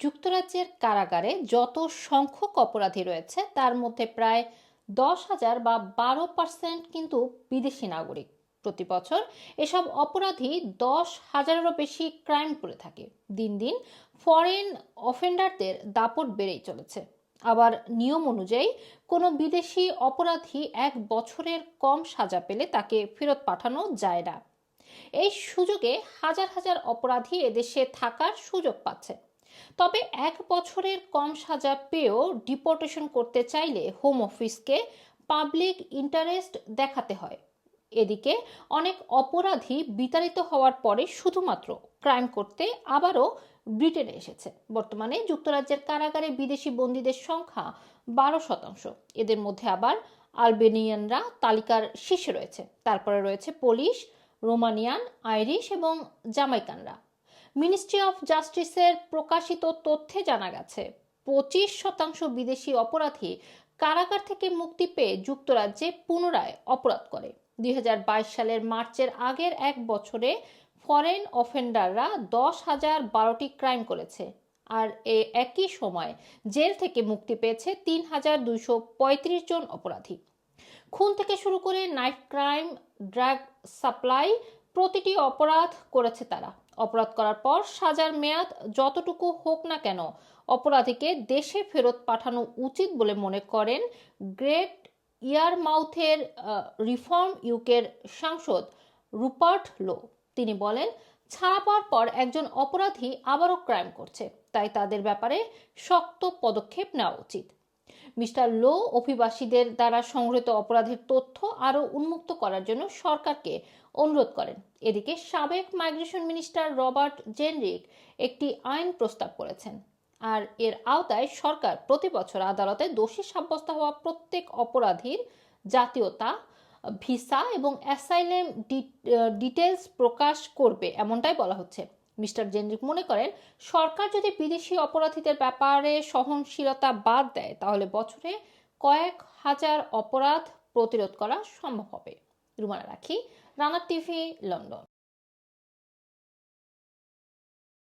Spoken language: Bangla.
যুক্তরাজ্যের কারাগারে যত সংখ্যক অপরাধী রয়েছে, তার মধ্যে প্রায় দশ হাজার বা বারো পার্সেন্ট কিন্তু বিদেশি নাগরিক। প্রতি বছর এসব অপরাধী দশ হাজারেরও বেশি ক্রাইম করে থাকে। দিন দিন ফরেন অফেন্ডারদের দাপট বেড়েই চলেছে। আবার নিয়ম অনুযায়ী কোনো বিদেশি অপরাধী এক বছরের কম সাজা পেলে তাকে ফেরত পাঠানো যায় না। এই সুযোগে হাজার হাজার অপরাধী এদেশে থাকার সুযোগ পাচ্ছে। তবে এক বছরের কম সাজা পেয়েও ডিপোর্টেশন করতে চাইলে হোম অফিসকে পাবলিক ইন্টারেস্ট দেখাতে হয়। এদিকে অনেক অপরাধী বিতাড়িত হওয়ার পরে শুধুমাত্র ক্রাইম করতে আবারও ব্রিটেনে এসেছে। বর্তমানে যুক্তরাজ্যের কারাগারে বিদেশি বন্দীদের সংখ্যা বারো শতাংশ। এদের মধ্যে আবার আলবেনিয়ানরা তালিকার শীর্ষে রয়েছে। তারপরে রয়েছে পোলিশ, রোমানিয়ান, আইরিশ এবং জামাইকানরা। মিনিস্ট্রি অফ জাস্টিসের প্রকাশিত তথ্যে জানা গেছে, পঁচিশ শতাংশ বিদেশি অপরাধী কারাগার থেকে মুক্তি পেয়ে যুক্তরাজ্যে পুনরায় অপরাধ করে। দু হাজার বাইশ সালের মার্চের আগের এক বছরে ফরেন অফেন্ডাররা দশ হাজার বারোটি ক্রাইম করেছে আর এ একই সময় জেল থেকে মুক্তি পেয়েছে তিন হাজার দুইশো পঁয়ত্রিশ জন অপরাধী। খুন থেকে শুরু করে নাইট ক্রাইম, ড্রাগ সাপ্লাই প্রতিটি অপরাধ করেছে তারা। অপরাধ করার পর সাজার মেয়াদ যতটুকু হোক না কেন, অপরাধীকে দেশে ফেরত পাঠানো উচিত বলে মনে করেন গ্রেট ইয়ারমাউথের রিফর্ম ইউকের সাংসদ রুপার্ট লো। তিনি বলেন, ছাড়া পাওয়ার পর একজন অপরাধী আবারও ক্রাইম করছে, তাই তাদের ব্যাপারে শক্ত পদক্ষেপ নেওয়া উচিত। মিস্টার লো অভিবাসীদের দ্বারা সংগৃহীত অপরাধের তথ্য আরও উন্মুক্ত করার জন্য সরকারকে অনুরোধ করেন। এদিকে সাবেক মাইগ্রেশন মিনিস্টার রবার্ট জেনরিক একটি আইন প্রস্তাব করেছেন আর এর আওতায় সরকার প্রতি বছর আদালতে দোষী সাব্যস্ত হওয়া প্রত্যেক অপরাধীর জাতীয়তা, ভিসা এবং অ্যাসাইলেম ডিটেলস প্রকাশ করবে এমনটাই বলা হচ্ছে। মিস্টার জেনরিক মনে করেন, সরকার যদি বিদেশি অপরাধীদের ব্যাপারে সহনশীলতা বাদ দেয়, তাহলে বছরে কয়েক হাজার অপরাধ প্রতিরোধ করা সম্ভব হবে। রুমানা রাখি, রানা টিভি, লন্ডন।